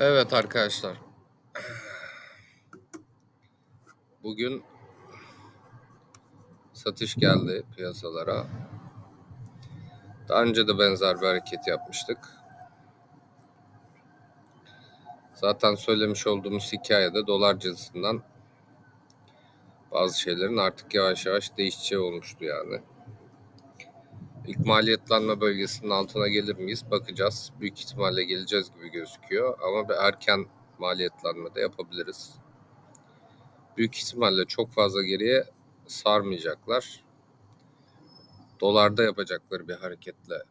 Evet arkadaşlar. Bugün satış geldi piyasalara. Daha önce de benzer bir hareket yapmıştık. Zaten söylemiş olduğumuz hikayede dolar cinsinden bazı şeylerin artık yavaş yavaş değişeceği olmuştu yani. İlk maliyetlenme bölgesinin altına gelir miyiz? Bakacağız. Büyük ihtimalle geleceğiz gibi gözüküyor. Ama bir erken maliyetlenme de yapabiliriz. Büyük ihtimalle çok fazla geriye sarmayacaklar. Dolarda yapacakları bir hareketle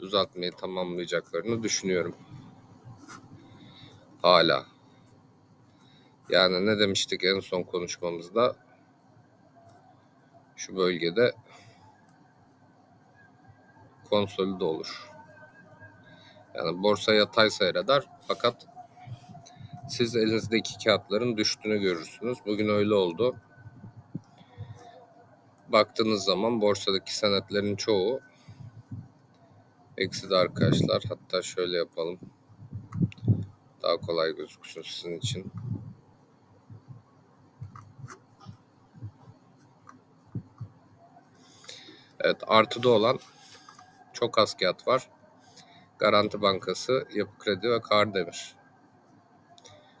düzeltmeyi tamamlayacaklarını düşünüyorum. Hala. Yani ne demiştik en son konuşmamızda? Şu bölgede konsolide olur. Yani borsa yatay seyreder fakat siz elinizdeki kağıtların düştüğünü görürsünüz. Bugün öyle oldu. Baktığınız zaman borsadaki senetlerin çoğu eksi arkadaşlar. Hatta şöyle yapalım. Daha kolay gözüksün sizin için. Evet artıda olan çok az kağıt var. Garanti Bankası, Yapı Kredi ve Kardemir.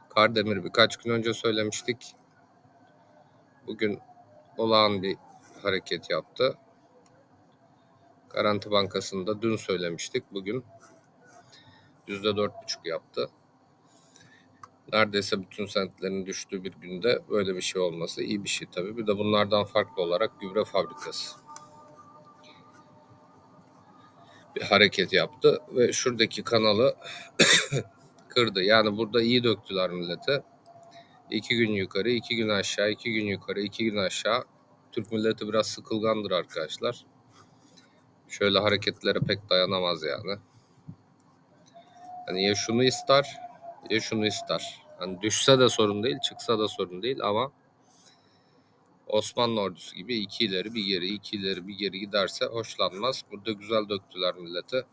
Kardemir birkaç gün önce söylemiştik. Bugün olağan bir hareket yaptı. Garanti Bankası'nda dün söylemiştik. Bugün %4,5 yaptı. Neredeyse bütün sentlerin düştüğü bir günde böyle bir şey olması iyi bir şey tabii. Bir de bunlardan farklı olarak gübre fabrikası bir hareket yaptı ve şuradaki kanalı kırdı. Yani burada iyi döktüler millete. İki gün yukarı, iki gün aşağı, iki gün yukarı, iki gün aşağı. Türk milleti biraz sıkılgandır arkadaşlar. Şöyle hareketlere pek dayanamaz yani. Hani ya şunu ister ya şunu ister. Hani düşse de sorun değil, çıksa da sorun değil ama Osmanlı ordusu gibi iki ileri bir geri, iki ileri bir geri giderse hoşlanmaz. Burada güzel döktüler millete.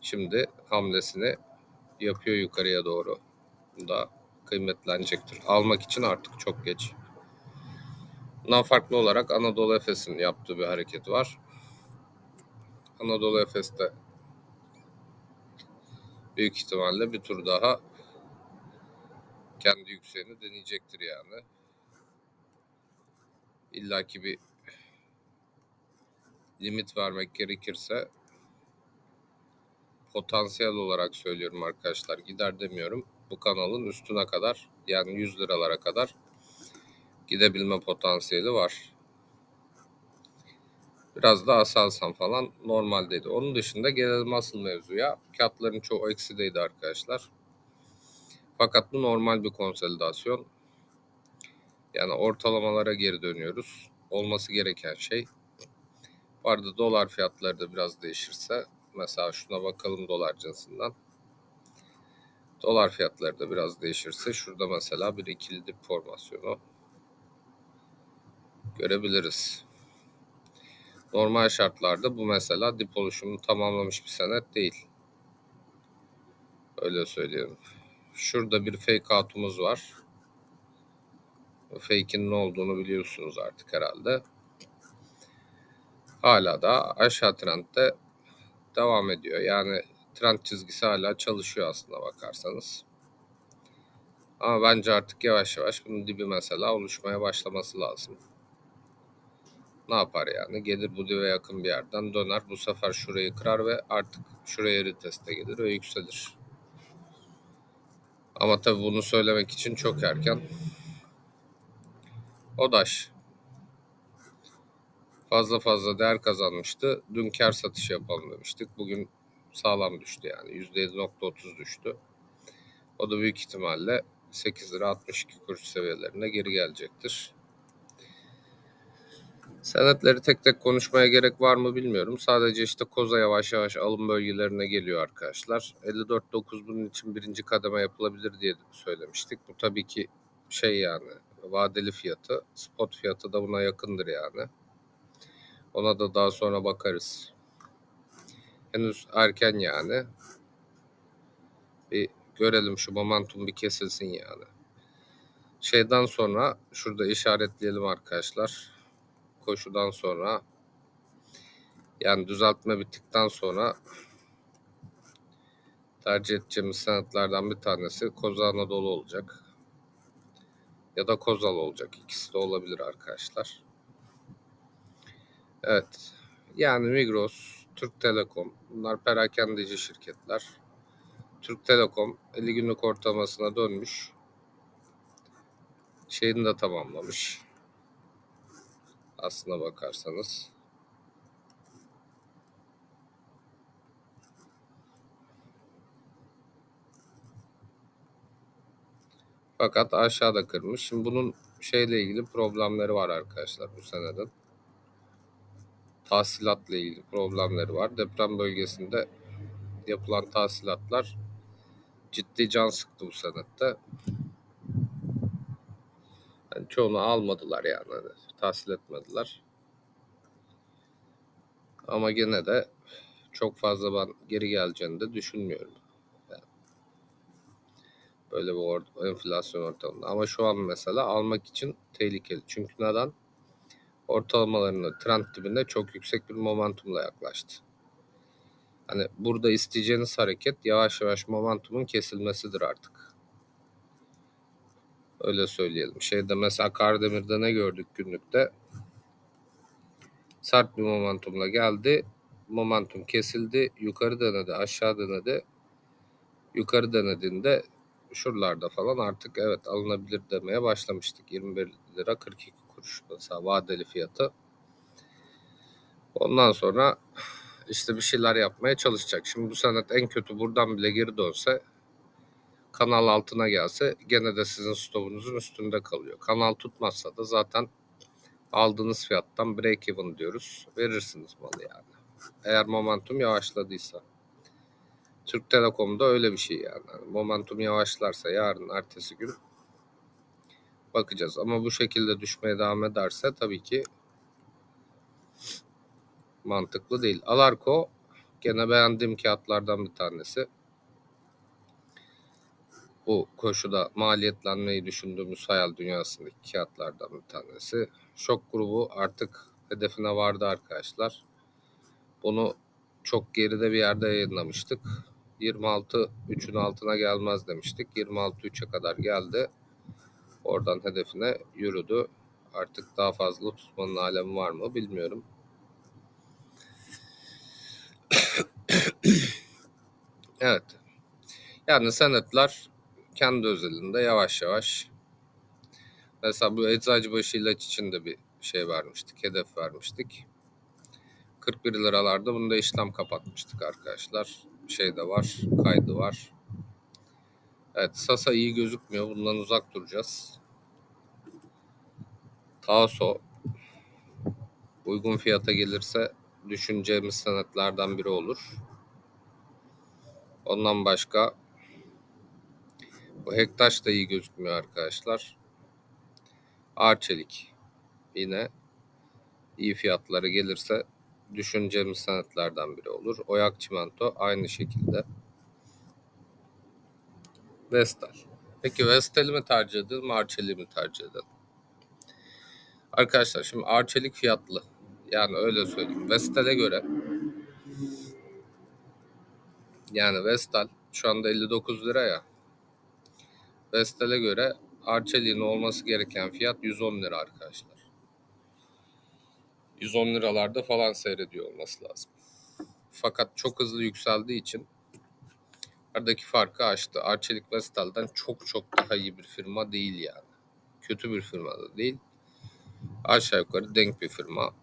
Şimdi hamlesini yapıyor yukarıya doğru. Bu da kıymetlenecektir. Almak için artık çok geç. Bundan farklı olarak Anadolu Efes'in yaptığı bir hareket var. Anadolu Efes'te büyük ihtimalle bir tur daha kendi yükseğini deneyecektir yani. İlla ki bir limit vermek gerekirse potansiyel olarak söylüyorum arkadaşlar. Gider demiyorum. Bu kanalın üstüne kadar yani 100 liralara kadar gidebilme potansiyeli var. Biraz da asalsam falan normaldeydi. Onun dışında gelelim asıl mevzuya. Kağıtların çoğu eksideydi arkadaşlar. Fakat bu normal bir konsolidasyon. Yani ortalamalara geri dönüyoruz. Olması gereken şey. Bu arada dolar fiyatları da biraz değişirse mesela şuna bakalım dolar cinsinden. Dolar fiyatları da biraz değişirse şurada mesela bir ikili dip formasyonu görebiliriz. Normal şartlarda bu mesela dip oluşumunu tamamlamış bir senet değil. Öyle söyleyeyim. Şurada bir fake out'umuz var. Fake'in ne olduğunu biliyorsunuz artık herhalde. Hala da aşağı trendde devam ediyor. Yani trend çizgisi hala çalışıyor aslında bakarsanız. Ama bence artık yavaş yavaş bunun dibi mesela oluşmaya başlaması lazım. Ne yapar yani? Gelir bu dibe yakın bir yerden döner. Bu sefer şurayı kırar ve artık şuraya reteste gelir ve yükselir. Ama tabii bunu söylemek için çok erken. Odaş. Fazla fazla değer kazanmıştı. Dün kar satışı yapalım demiştik. Bugün sağlam düştü yani. %7.30 düştü. O da büyük ihtimalle 8 lira 62 kuruş seviyelerine geri gelecektir. Senetleri tek tek konuşmaya gerek var mı bilmiyorum. Sadece işte koza yavaş yavaş alım bölgelerine geliyor arkadaşlar. 54.9 bunun için birinci kademe yapılabilir diye söylemiştik. Bu tabii ki şey yani vadeli fiyatı. Spot fiyatı da buna yakındır yani. Ona da daha sonra bakarız. Henüz erken yani. Bir görelim şu momentum bir kesilsin yani. Şeyden sonra şurada işaretleyelim arkadaşlar. Koşudan sonra yani düzeltme bittikten sonra tercih edeceğimiz senetlerden bir tanesi Koza Anadolu olacak. Ya da Kozal olacak. İkisi de olabilir arkadaşlar. Evet. Yani Migros, Türk Telekom bunlar perakendeci şirketler. Türk Telekom 50 günlük ortalamasına dönmüş. Şeyini de tamamlamış. Aslına bakarsanız. Fakat aşağıda kırmış. Şimdi bunun şeyle ilgili problemleri var arkadaşlar bu seneden. Tahsilatla ilgili problemleri var. Deprem bölgesinde yapılan tahsilatlar ciddi can sıktı bu senette. Yani çoğunu almadılar yani. Hani tahsil etmediler. Ama gene de çok fazla ben geri geleceğini de düşünmüyorum. Böyle bir or- enflasyon ortamında. Ama şu an mesela almak için tehlikeli. Çünkü neden? Ortalamalarını trend dibinde çok yüksek bir momentumla yaklaştı. Hani burada isteyeceğiniz hareket yavaş yavaş momentumun kesilmesidir artık. Öyle söyleyelim. Şeyde mesela Kardemir'de ne gördük günlükte? Sert bir momentumla geldi. Momentum kesildi. Yukarı denedi, aşağı denedi. Yukarı denediğinde şuralarda falan artık evet alınabilir demeye başlamıştık. 21 lira 42 kuruş mesela vadeli fiyatı. Ondan sonra işte bir şeyler yapmaya çalışacak. Şimdi bu senet en kötü buradan bile geri dönse kanal altına gelse gene de sizin stopunuzun üstünde kalıyor. Kanal tutmazsa da zaten aldığınız fiyattan break even diyoruz. Verirsiniz malı yani. Eğer momentum yavaşladıysa. Türk Telekom'da öyle bir şey yani. Yani Momentum yavaşlarsa yarın ertesi gün bakacağız. Ama bu şekilde düşmeye devam ederse tabii ki mantıklı değil. Alarko gene beğendiğim kağıtlardan bir tanesi. Bu koşuda maliyetlenmeyi düşündüğümüz hayal dünyasındaki kağıtlardan bir tanesi. Şok grubu artık hedefine vardı arkadaşlar. Bunu çok geride bir yerde yayınlamıştık. 26 3'ün altına gelmez demiştik. 26 3'e kadar geldi. Oradan hedefine yürüdü. Artık daha fazla tutmanın alemi var mı bilmiyorum. Evet. Yani senetler kendi özelinde yavaş yavaş mesela bu Eczacıbaşı ilaç için de bir şey vermiştik, hedef vermiştik. 41 liralarda bunda işlem kapatmıştık arkadaşlar. Şey de var, kaydı var. Evet, Sasa iyi gözükmüyor. Bundan uzak duracağız. Taoso uygun fiyata gelirse düşüneceğimiz senetlerden biri olur. Ondan başka bu Hektaş da iyi gözükmüyor arkadaşlar. Arçelik yine iyi fiyatları gelirse düşüneceğimiz senetlerden biri olur. Oyak Çimento aynı şekilde. Vestel. Peki Vestel'i mi tercih edelim, Arçelik'i mi tercih edelim? Arkadaşlar şimdi Arçelik fiyatlı. Yani öyle söyleyeyim. Vestel'e göre yani Vestel şu anda 59 lira ya. Vestel'e göre Arçelik'in olması gereken fiyat 110 lira arkadaşlar. 110 liralarda falan seyrediyor olması lazım. Fakat çok hızlı yükseldiği için aradaki farkı açtı. Arçelik Vestel'den çok çok daha iyi bir firma değil yani. Kötü bir firma da değil. Aşağı yukarı denk bir firma.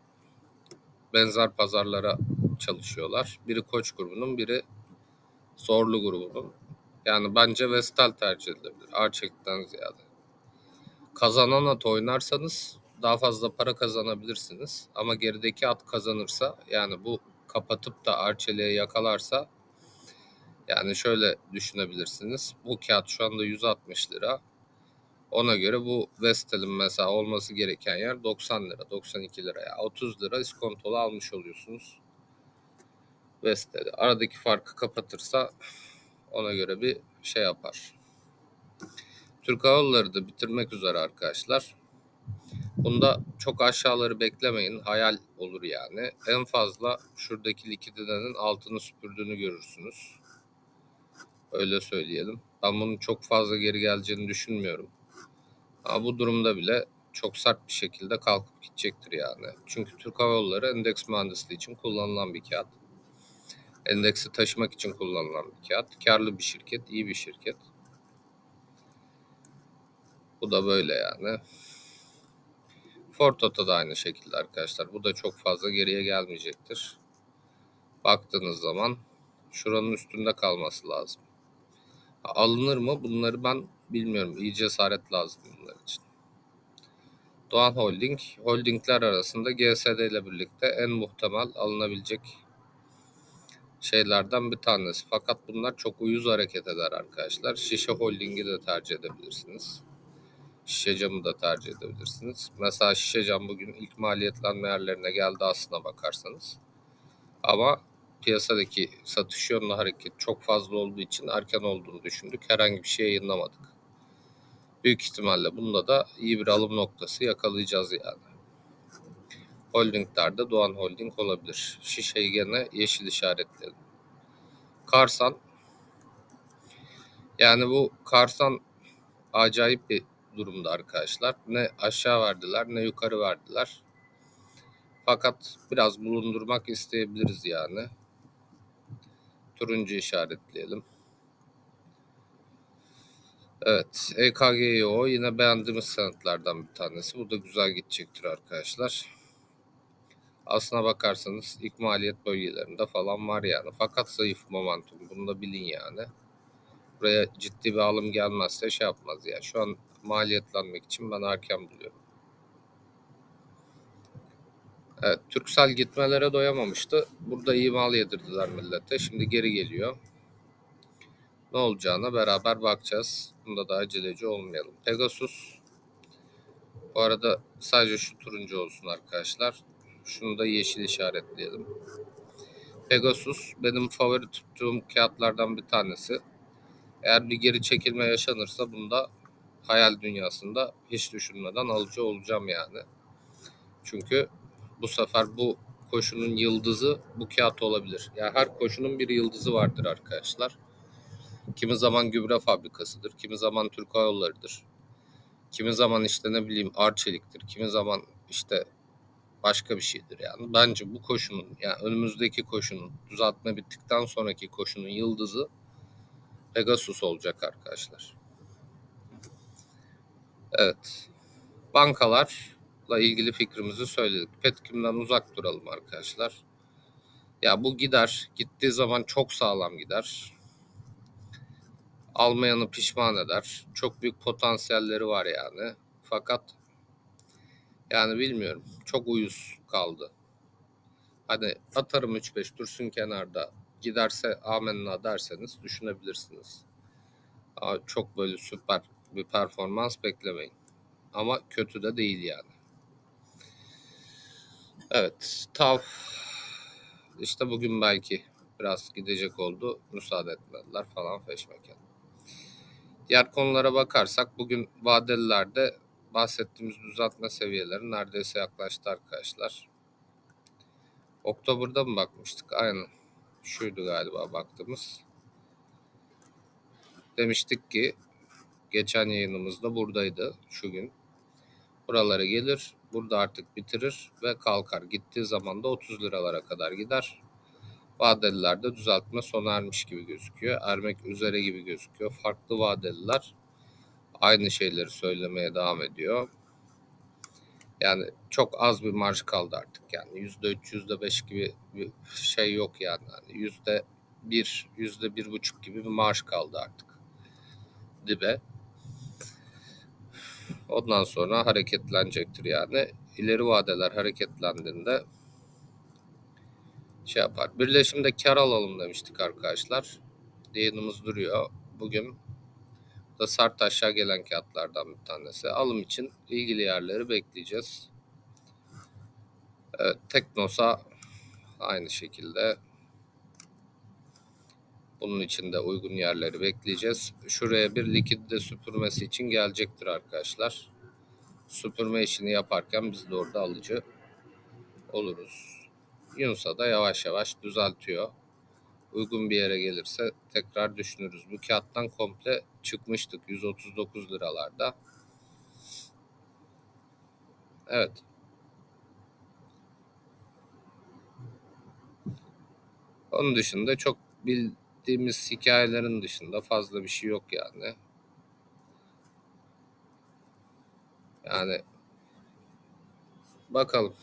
Benzer pazarlara çalışıyorlar. Biri Koç grubunun, biri Zorlu grubunun. Yani bence Vestel tercih edilebilir. Arçelik'ten ziyade. Kazanan at oynarsanız daha fazla para kazanabilirsiniz. Ama gerideki at kazanırsa yani bu kapatıp da Arçelik'e yakalarsa yani şöyle düşünebilirsiniz. Bu kağıt şu anda 160 lira. Ona göre bu Vestel'in mesela olması gereken yer 90 lira, 92 lira. Yani 30 lira iskontolu almış oluyorsunuz. Vestel'i. Aradaki farkı kapatırsa ona göre bir şey yapar. Türk Hava da bitirmek üzere arkadaşlar. Bunda çok aşağıları beklemeyin. Hayal olur yani. En fazla şuradaki likidinenin altını süpürdüğünü görürsünüz. Öyle söyleyelim. Ben bunun çok fazla geri geleceğini düşünmüyorum. Ama bu durumda bile çok sert bir şekilde kalkıp gidecektir yani. Çünkü Türk Hava Yolları endeks mühendisliği için kullanılan bir kağıt. Endeksi taşımak için kullanılan bir kağıt. Karlı bir şirket, iyi bir şirket. Bu da böyle yani. Ford Toto da aynı şekilde arkadaşlar. Bu da çok fazla geriye gelmeyecektir. Baktığınız zaman şuranın üstünde kalması lazım. Alınır mı? Bunları ben bilmiyorum. İyi cesaret lazım bunlar için. Doğan Holding, holdingler arasında GSD ile birlikte en muhtemel alınabilecek şeylerden bir tanesi. Fakat bunlar çok uyuz hareket eder arkadaşlar. Şişe Holding'i de tercih edebilirsiniz. Şişe camı da tercih edebilirsiniz. Mesela şişe cam bugün ilk maliyetlenme yerlerine geldi aslına bakarsanız. Ama piyasadaki satış yönlü hareket çok fazla olduğu için erken olduğunu düşündük. Herhangi bir şey yayınlamadık. Büyük ihtimalle bunda da iyi bir alım noktası yakalayacağız yani. Holdinglerde Doğan Holding olabilir. Şişeyi gene yeşil işaretledim. Karsan yani bu Karsan acayip bir durumda arkadaşlar. Ne aşağı verdiler ne yukarı verdiler. Fakat biraz bulundurmak isteyebiliriz yani. Turuncu işaretleyelim. Evet, EKGO yine beğendiğimiz sanatlardan bir tanesi. Bu da güzel gidecektir arkadaşlar. Aslına bakarsanız ilk maliyet bölgelerinde falan var yani. Fakat zayıf momentum. Bunu da bilin yani. Buraya ciddi bir alım gelmezse şey yapmaz yani. Şu an maliyetlenmek için ben erken buluyorum. Evet, Türksel gitmelere doyamamıştı. Burada iyi mal yedirdiler millete. Şimdi geri geliyor. Ne olacağına beraber bakacağız. Bunda da aceleci olmayalım. Pegasus. Bu arada sadece şu turuncu olsun arkadaşlar. Şunu da yeşil işaretleyelim. Pegasus benim favori tuttuğum kağıtlardan bir tanesi. Eğer bir geri çekilme yaşanırsa bunda hayal dünyasında hiç düşünmeden alıcı olacağım yani. Çünkü bu sefer bu koşunun yıldızı bu kağıt olabilir. Yani her koşunun bir yıldızı vardır arkadaşlar. Kimi zaman gübre fabrikasıdır, kimi zaman Türk Hava Yolları'dır. Kimi zaman işte ne bileyim Arçelik'tir, kimi zaman işte başka bir şeydir yani. Bence bu koşunun yani önümüzdeki koşunun düzeltme bittikten sonraki koşunun yıldızı Pegasus olacak arkadaşlar. Evet. Bankalarla ilgili fikrimizi söyledik. Petkim'den uzak duralım arkadaşlar. Ya bu gider. Gittiği zaman çok sağlam gider. Almayanı pişman eder. Çok büyük potansiyelleri var yani. Fakat yani bilmiyorum. Çok uyuz kaldı. Hani atarım 3-5 dursun kenarda. Giderse amenna derseniz düşünebilirsiniz. Çok böyle süper bir performans beklemeyin. Ama kötü de değil yani. Evet. Tav işte bugün belki biraz gidecek oldu. Müsaade etmediler falan feşmeken. Diğer konulara bakarsak bugün vadelilerde bahsettiğimiz düzeltme seviyeleri neredeyse yaklaştı arkadaşlar. Oktober'da mı bakmıştık? Aynen. Şuydu galiba baktığımız. Demiştik ki geçen yayınımızda buradaydı şu gün. Buralara gelir, burada artık bitirir ve kalkar. Gittiği zaman da 30 liralara kadar gider. Vadelilerde düzeltme sona ermiş gibi gözüküyor. Ermek üzere gibi gözüküyor. Farklı vadeliler aynı şeyleri söylemeye devam ediyor. Yani çok az bir marj kaldı artık yani yüzde üç, yüzde beş gibi bir şey yok yani. yani yüzde bir, yüzde bir buçuk gibi bir marj kaldı artık dibe. Ondan sonra hareketlenecektir yani. İleri vadeler hareketlendiğinde şey yapar. Birleşimde kar alalım demiştik arkadaşlar. Yayınımız duruyor. Bugün da sert aşağı gelen kağıtlardan bir tanesi. Alım için ilgili yerleri bekleyeceğiz. Evet, Teknosa aynı şekilde Bunun için de uygun yerleri bekleyeceğiz. Şuraya bir likidite süpürmesi için gelecektir arkadaşlar. Süpürme işini yaparken biz de orada alıcı oluruz. Yunus'a da yavaş yavaş düzeltiyor. Uygun bir yere gelirse tekrar düşünürüz. Bu kağıttan komple çıkmıştık 139 liralarda. Evet. Onun dışında çok bildiğimiz hikayelerin dışında fazla bir şey yok yani. Yani bakalım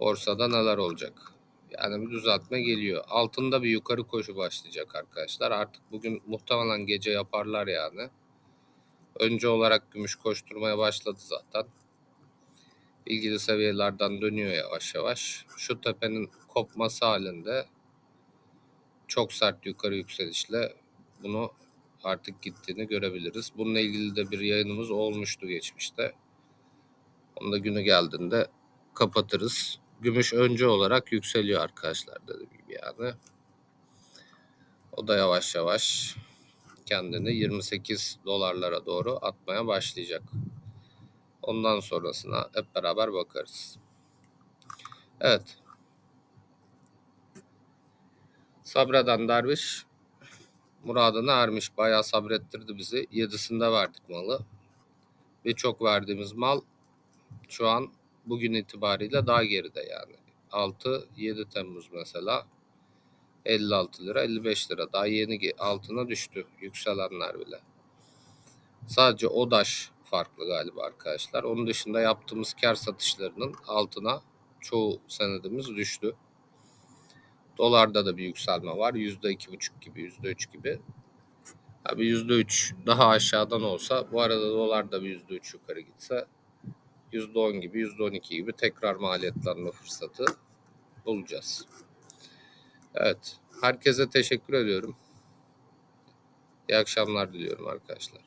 borsada neler olacak. Yani bir düzeltme geliyor. Altında bir yukarı koşu başlayacak arkadaşlar. Artık bugün muhtemelen gece yaparlar yani. Önce olarak gümüş koşturmaya başladı zaten. İlgili seviyelerden dönüyor yavaş yavaş. Şu tepenin kopması halinde çok sert yukarı yükselişle bunu artık gittiğini görebiliriz. Bununla ilgili de bir yayınımız olmuştu geçmişte. Onu da günü geldiğinde kapatırız. Gümüş önce olarak yükseliyor arkadaşlar dediğim gibi yani. O da yavaş yavaş kendini 28 dolarlara doğru atmaya başlayacak. Ondan sonrasına hep beraber bakarız. Evet. Sabreden derviş muradına ermiş. Bayağı sabrettirdi bizi. Yedisinde verdik malı. Birçok verdiğimiz mal şu an bugün itibariyle daha geride yani. 6-7 Temmuz mesela 56 lira 55 lira daha yeni altına düştü yükselenler bile. Sadece ODAŞ farklı galiba arkadaşlar. Onun dışında yaptığımız kar satışlarının altına çoğu senedimiz düştü. Dolarda da bir yükselme var. Yüzde iki buçuk gibi, yüzde üç gibi. Tabi yüzde üç daha aşağıdan olsa bu arada dolar da bir yüzde üç yukarı gitse yüzde on gibi, yüzde on iki gibi tekrar maliyetlenme fırsatı bulacağız. Evet. Herkese teşekkür ediyorum. İyi akşamlar diliyorum arkadaşlar.